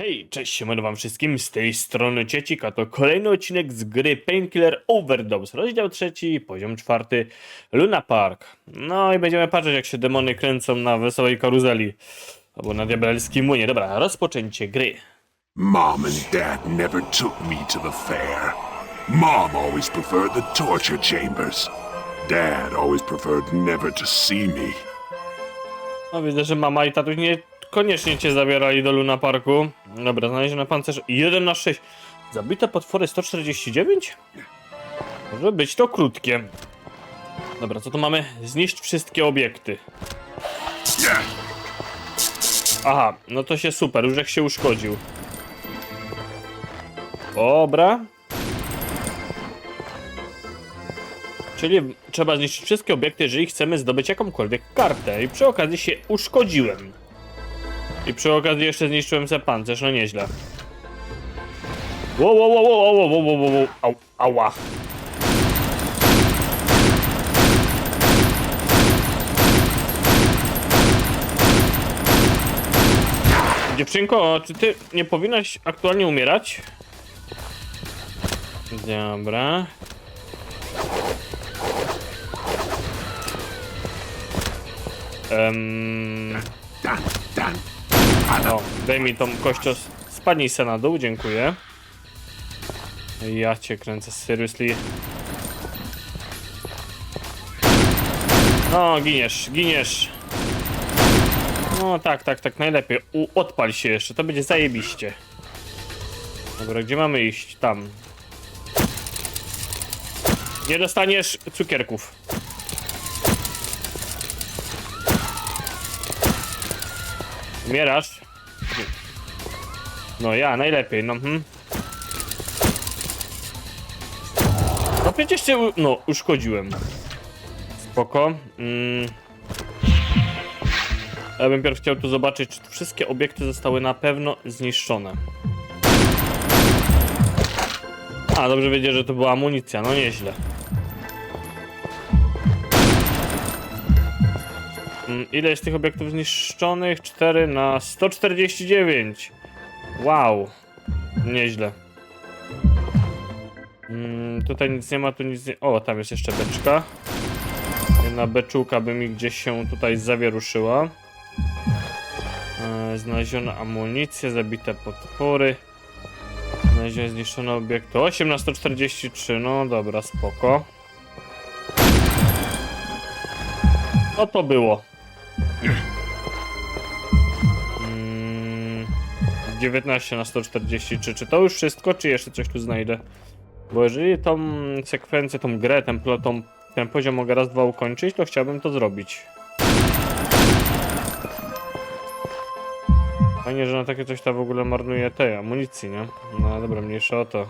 Hej, cześć, siemano wam wszystkim, z tej strony Ciecika, to kolejny odcinek z gry Painkiller Overdose, rozdział trzeci, poziom czwarty, Luna Park. No i będziemy patrzeć jak się demony kręcą na wesołej karuzeli, albo na diabelskim młynie. Dobra, rozpoczęcie gry. Mom and Dad never took me to the fair. Mom always preferred the torture chambers. Dad always preferred never to see me. No widzę, że mama i tatuś nie koniecznie cię zabierali do Luna Parku. Dobra, znalezione pancerz 1 na 6. Zabite potwory 149? Może być to krótkie. Dobra, co tu mamy? Zniszcz wszystkie obiekty. Aha, no to się super, już jak się uszkodził. Dobra. Czyli trzeba zniszczyć wszystkie obiekty, jeżeli chcemy zdobyć jakąkolwiek kartę. I przy okazji się uszkodziłem. I przy okazji jeszcze zniszczyłem se pancerz, no nieźle. Wow, wow, wow, wow, wow, wow, wow, wow, au, ała. Dziewczynko, czy ty nie powinnaś aktualnie umierać? Dobra. Um... Dan, Dan, o, daj mi tą kością. Spadnij se na dół, dziękuję. Ja cię kręcę, seriously. No, giniesz, giniesz. No tak, tak, tak, najlepiej. U, odpal się jeszcze, to będzie zajebiście. Dobra, gdzie mamy iść? Tam. Nie dostaniesz cukierków. Umierasz? No ja, najlepiej, no hm. No przecież cię, u- no, uszkodziłem. Spoko. Mm. Ja bym pierw chciał tu zobaczyć, czy wszystkie obiekty zostały na pewno zniszczone. A, dobrze wiedzieć, że to była amunicja, no nieźle. Mm, Ile jest tych obiektów zniszczonych? 4 na 149. Wow. Nieźle. Mm, tutaj nic nie ma, tu nic nie... O, tam jest jeszcze beczka. Jedna beczułka by mi gdzieś się tutaj zawieruszyła. E, znaleziono amunicję, zabite potwory. Znalezione zniszczone obiekty. 8 na 143, no dobra, spoko. No to było. 19 na 143. Czy to już wszystko, czy jeszcze coś tu znajdę? Bo jeżeli tą sekwencję, tą grę, ten, tą, ten poziom mogę raz, dwa ukończyć, to chciałbym to zrobić. Fajnie, że na takie coś ta w ogóle marnuje tej amunicji, nie? No dobra, mniejsza o to.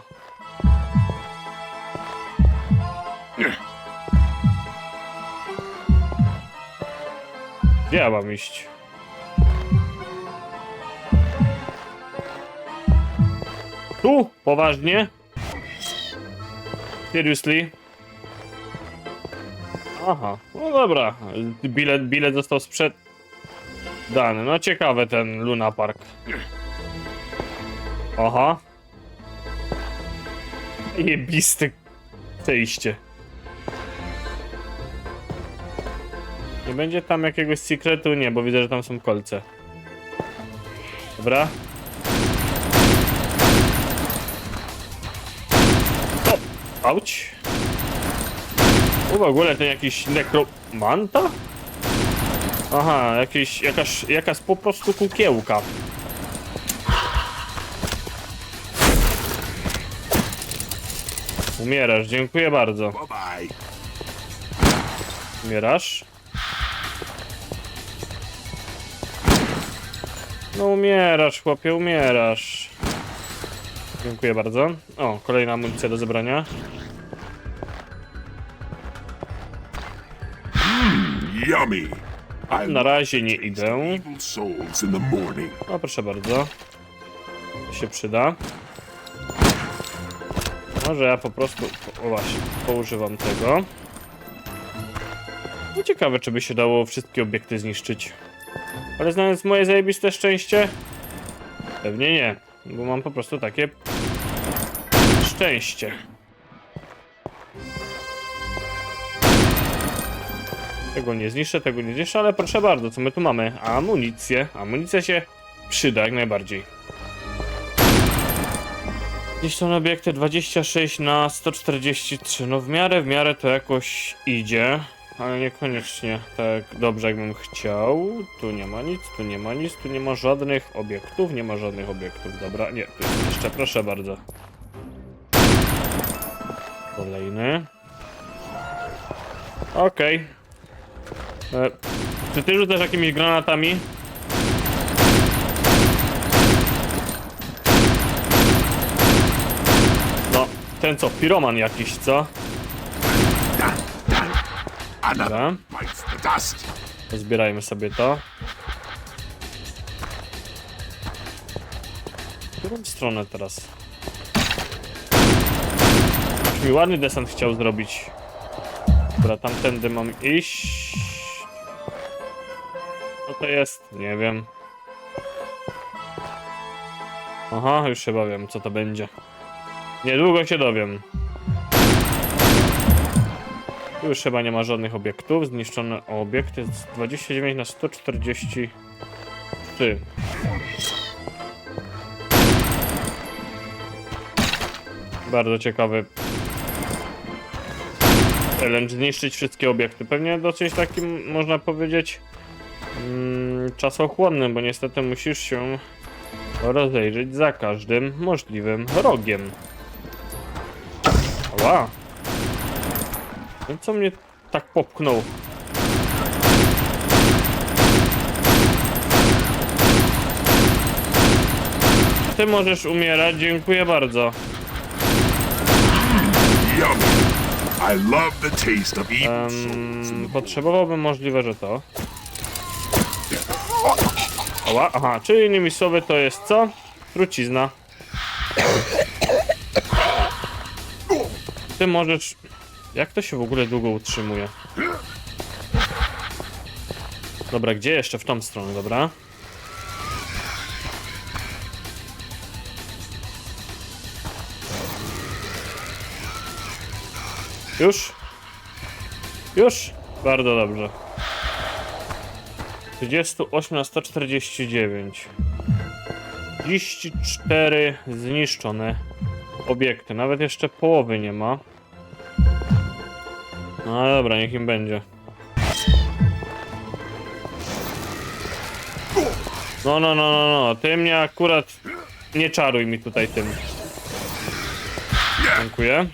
Gdzie ja mam iść? Tu? Poważnie? Seriously? Aha, no dobra. Bilet, bilet został sprzedany. No ciekawe ten Luna Park. Aha. Jebisty przejście. Nie będzie tam jakiegoś sekretu? Nie, bo widzę, że tam są kolce. Dobra. Auć. U, w ogóle ten jakiś nekromanta? Aha, jakiś, jakaś, jakaś po prostu kukiełka. Umierasz, dziękuję bardzo. Umierasz? No umierasz, chłopie, umierasz. Dziękuję bardzo. O, kolejna amunicja do zebrania. Yummy. Na razie nie idę. O, proszę bardzo. To się przyda. Może ja po prostu, o właśnie, poużywam tego. No ciekawe, czy by się dało wszystkie obiekty zniszczyć. Ale znając moje zajebiste szczęście, Pewnie nie, bo mam po prostu takie szczęście. Tego nie zniszczę, tego nie zniszczę, ale proszę bardzo, co my tu mamy? Amunicję. Amunicja się przyda jak najbardziej. Gdzieś są obiekty 26 na 143. No w miarę, w miarę to jakoś idzie, ale niekoniecznie tak dobrze jakbym chciał. Tu nie ma nic, tu nie ma nic, tu nie ma żadnych obiektów, nie ma żadnych obiektów. Dobra, nie, tu jeszcze, proszę bardzo. Kolejny. Okej. E, Czy ty rzucasz jakimiś granatami? No, ten co, piroman jakiś, co? Dobra, zbierajmy sobie to. W którą stronę teraz? Już mi ładny desant chciał zrobić. Dobra, tamtędy mam iść. Co to jest? Nie wiem. Aha, już chyba wiem, co to będzie. Niedługo się dowiem. Tu już chyba nie ma żadnych obiektów. Zniszczony obiekt jest 29 na 143. Bardzo ciekawy challenge. Zniszczyć wszystkie obiekty. Pewnie dosyć takim, można powiedzieć, mm, czasochłonnym, bo niestety musisz się rozejrzeć za każdym możliwym rogiem. Ła! No co mnie tak popchnął? Ty możesz umierać, dziękuję bardzo. Yummy. I love the taste of evil souls. Um, potrzebowałbym możliwe, że to. Ała, aha, czyli innymi słowy to jest co? Trucizna. Ty możesz... Jak to się w ogóle długo utrzymuje? Dobra, gdzie jeszcze? W tą stronę, dobra. Już? Już? Bardzo dobrze. 38 na 149. 34 zniszczone obiekty. Nawet jeszcze połowy nie ma. No dobra, niech im będzie. No, no, no, no, no. Ty mnie akurat nie czaruj mi tutaj tym. Dziękuję.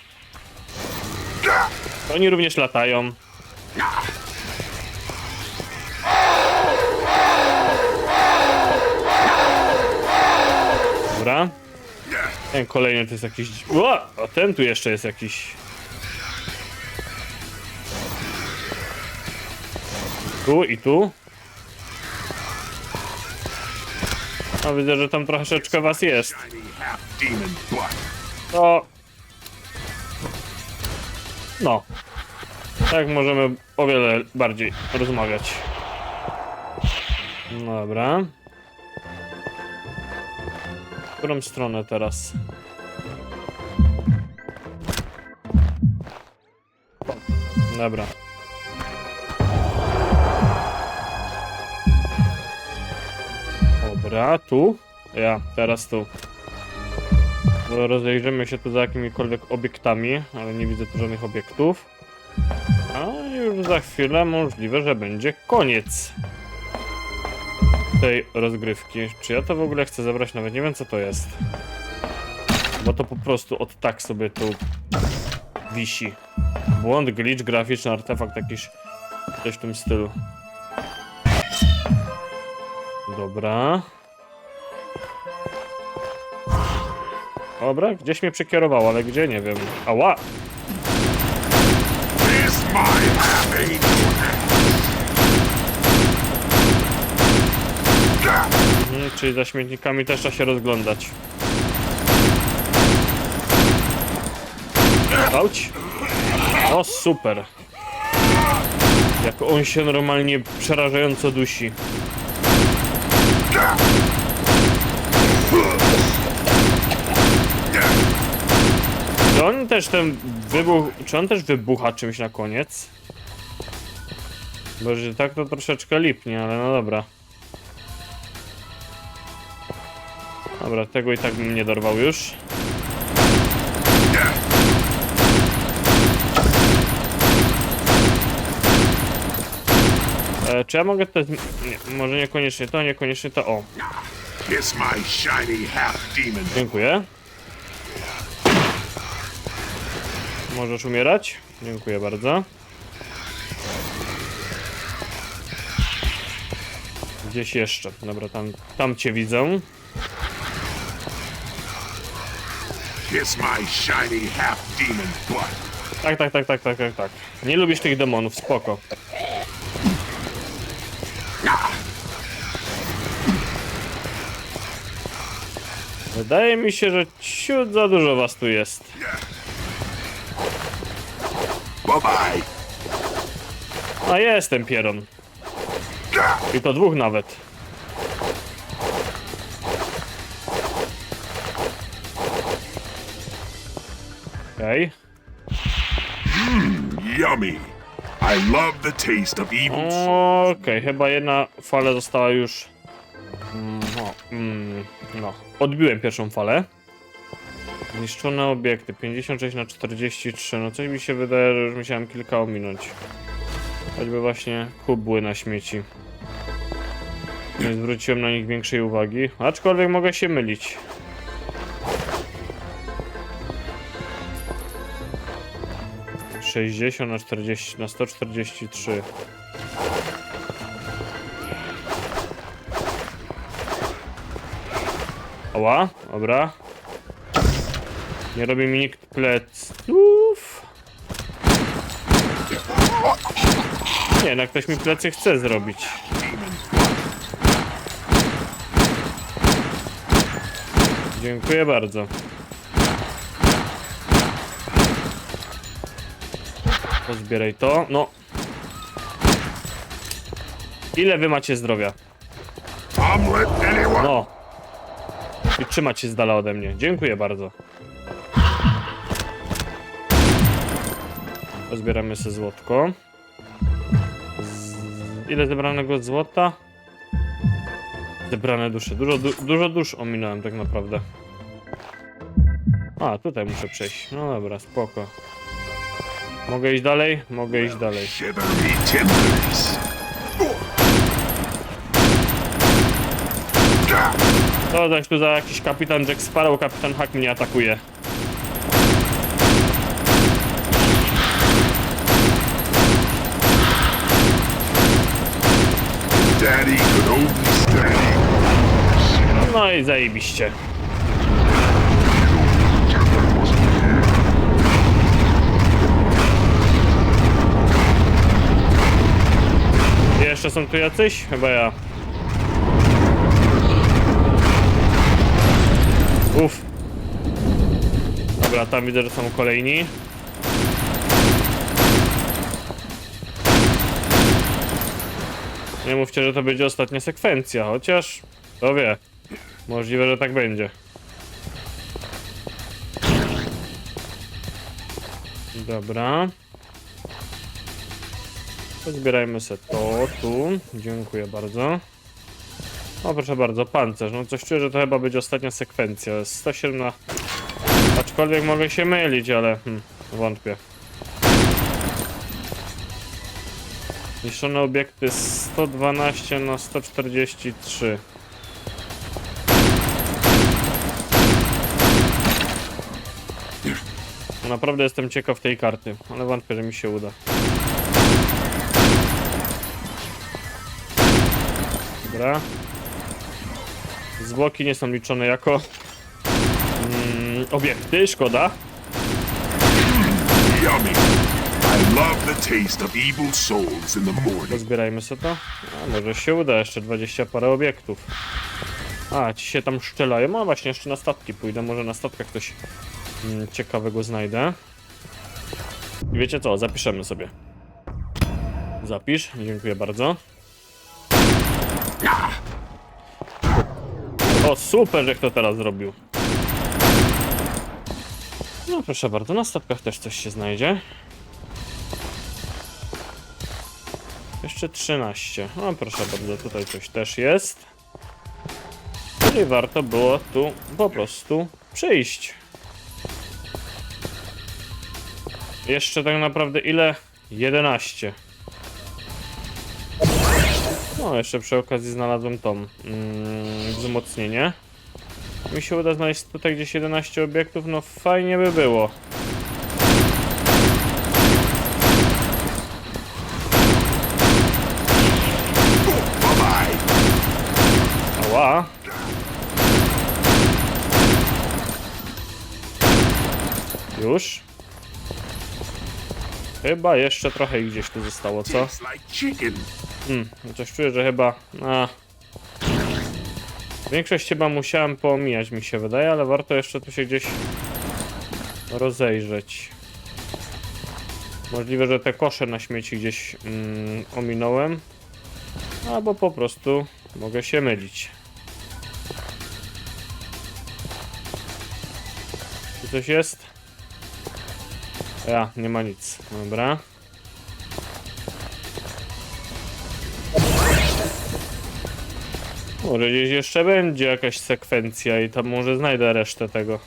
Oni również latają. Dobra. Ten kolejny to jest jakiś... O, a ten tu jeszcze jest jakiś... Tu i tu. A widzę, że tam troszeczkę was jest. To... No. Tak możemy o wiele bardziej rozmawiać. Dobra. W którą stronę teraz? Dobra. Dobra, tu? Ja, teraz tu. Rozejrzymy się tu za jakimikolwiek obiektami, ale nie widzę tu żadnych obiektów. A już za chwilę możliwe, że będzie koniec tej rozgrywki. Czy ja to w ogóle chcę zebrać? Nawet nie wiem co to jest. Bo to po prostu od tak sobie tu wisi. Błąd, glitch, graficzny artefakt jakiś coś w tym stylu. Dobra. Dobra, gdzieś mnie przekierowało, ale gdzie nie wiem. Ała! Mhm, czyli za śmietnikami też trzeba się rozglądać. Auć! O, super! Jak on się normalnie przerażająco dusi. Czy on też ten wybuch... Czy on też wybucha czymś na koniec? Bo że tak to troszeczkę lipnie, ale no dobra. Dobra, tego i tak bym nie dorwał już. E, czy ja mogę to... Nie, może niekoniecznie to, niekoniecznie to. O, dziękuję. Możesz umierać? Dziękuję bardzo. Gdzieś jeszcze. Dobra, tam, tam cię widzę. Kiss my shiny half-demon butt. Tak, tak, tak, tak, tak, tak, tak. Nie lubisz tych demonów, spoko. Wydaje mi się, że ciut za dużo was tu jest. Bye-bye. A jestem pieron. I to dwóch nawet. Okej. Yummy. I love the taste of evil. Okej, chyba jedna fala została już. Mm, No, mm, no. Odbiłem pierwszą falę. Zniszczone obiekty 56 na 43. No coś mi się wydaje, że już musiałem kilka ominąć. Choćby właśnie kubły na śmieci. Nie zwróciłem na nich większej uwagi. Aczkolwiek mogę się mylić. Sześćdziesiąt na czterdzieści na sto czterdzieści trzy. Oła, dobra. Nie robi mi nikt pleców. Nie, no ktoś mi plecy chce zrobić. Dziękuję bardzo. Pozbieraj to. No. Ile wy macie zdrowia? No. I trzymać się z dala ode mnie. Dziękuję bardzo. Pozbieramy sobie złotko. Z... Ile zebranego złota? Zebrane dusze. Dużo, du dużo dusz ominąłem tak naprawdę. A, tutaj muszę przejść. No dobra, spoko. Mogę iść dalej? Mogę iść dalej. To zaś tu za jakiś kapitan Jack Sparrow, kapitan Hack mnie atakuje. No i zajebiście. Jeszcze są tu jacyś? Chyba ja. Uff. Dobra, tam widzę, że są kolejni. Nie mówcie, że to będzie ostatnia sekwencja, chociaż... Kto wie. Możliwe, że tak będzie. Dobra. Pozbierajmy se to tu. Dziękuję bardzo. O, proszę bardzo, pancerz. No coś czuję, że to chyba będzie ostatnia sekwencja. 107 na... Aczkolwiek mogę się mylić, ale hmm, wątpię. Zniszczone obiekty 112 na 143. Naprawdę jestem ciekaw tej karty, ale wątpię, że mi się uda. Dobra. Zwłoki nie są liczone jako mm, obiekty, szkoda. Yummy. I love the taste of evil souls in the morning. Pozbierajmy sobie to. A, może się uda, jeszcze 20 parę obiektów. A, ci się tam szczelają. A właśnie, jeszcze na statki pójdę. Może na statkach mm, ciekawego znajdę. I wiecie co, zapiszemy sobie. Zapisz, dziękuję bardzo. O, super, że kto teraz zrobił. No proszę bardzo, na statkach też coś się znajdzie. Jeszcze 13. No proszę bardzo, tutaj coś też jest. Czyli warto było tu po prostu przyjść. Jeszcze tak naprawdę ile? 11. No, jeszcze przy okazji znalazłem tą mm, wzmocnienie. Mi się uda znaleźć tutaj gdzieś 11 obiektów, no fajnie by było. Ała. Już? Chyba jeszcze trochę ich gdzieś tu zostało, co? Hmm, coś czuję, że chyba... A. Większość chyba musiałem poomijać, mi się wydaje, ale warto jeszcze tu się gdzieś rozejrzeć. Możliwe, że te kosze na śmieci gdzieś mm, ominąłem. Albo po prostu mogę się mylić. Tu coś jest? Ja, nie ma nic. Dobra. Może gdzieś jeszcze będzie jakaś sekwencja i tam może znajdę resztę tego.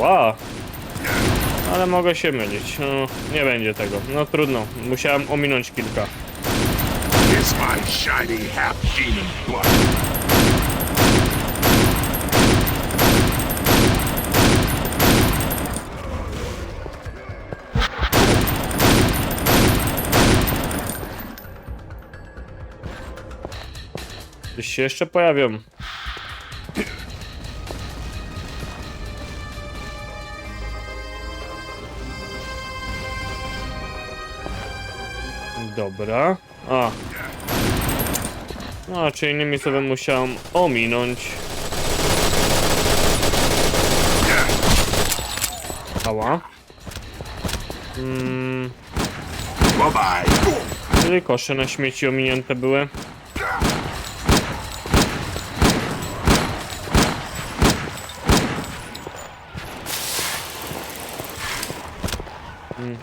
Ła! Ale mogę się mylić. No, nie będzie tego. No trudno. Musiałem ominąć kilka. Kiss my shiny half butt. Gdzieś się jeszcze pojawią. Dobra. A. No, czyli innymi sobie musiałem ominąć. Ała. Mm, czyli kosze na śmieci ominięte były.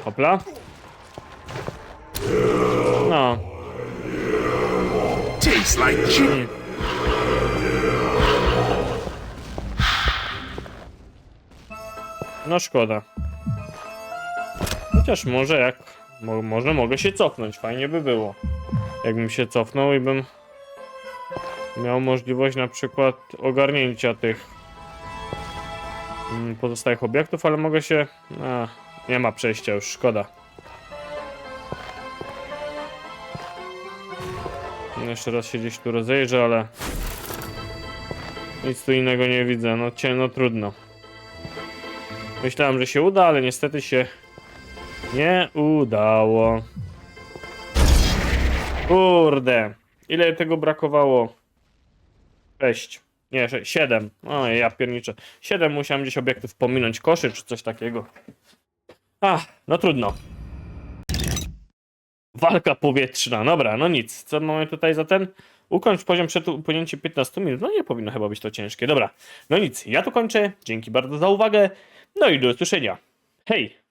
Hopla. No, Tastes like chicken. no szkoda. Chociaż może jak... Mo, może mogę się cofnąć, fajnie by było. Jakbym się cofnął i bym miał możliwość na przykład ogarnięcia tych mm, pozostałych obiektów, ale mogę się... A, nie ma przejścia już, szkoda. Jeszcze raz się gdzieś tu rozejrzę, ale nic tu innego nie widzę. No cię, no trudno. Myślałem, że się uda, ale niestety się nie udało. Kurde. Ile tego brakowało? 6. Nie, 6, 7. O, ja pierniczę. 7 musiałem gdzieś obiektów pominąć koszy czy coś takiego. Ach, no trudno. Walka powietrzna. Dobra, no nic. Co mamy tutaj za ten? Ukończ poziom przed upłynięciem 15 minut. No nie powinno chyba być to ciężkie. Dobra, no nic. Ja tu kończę. Dzięki bardzo za uwagę. No i do usłyszenia. Hej!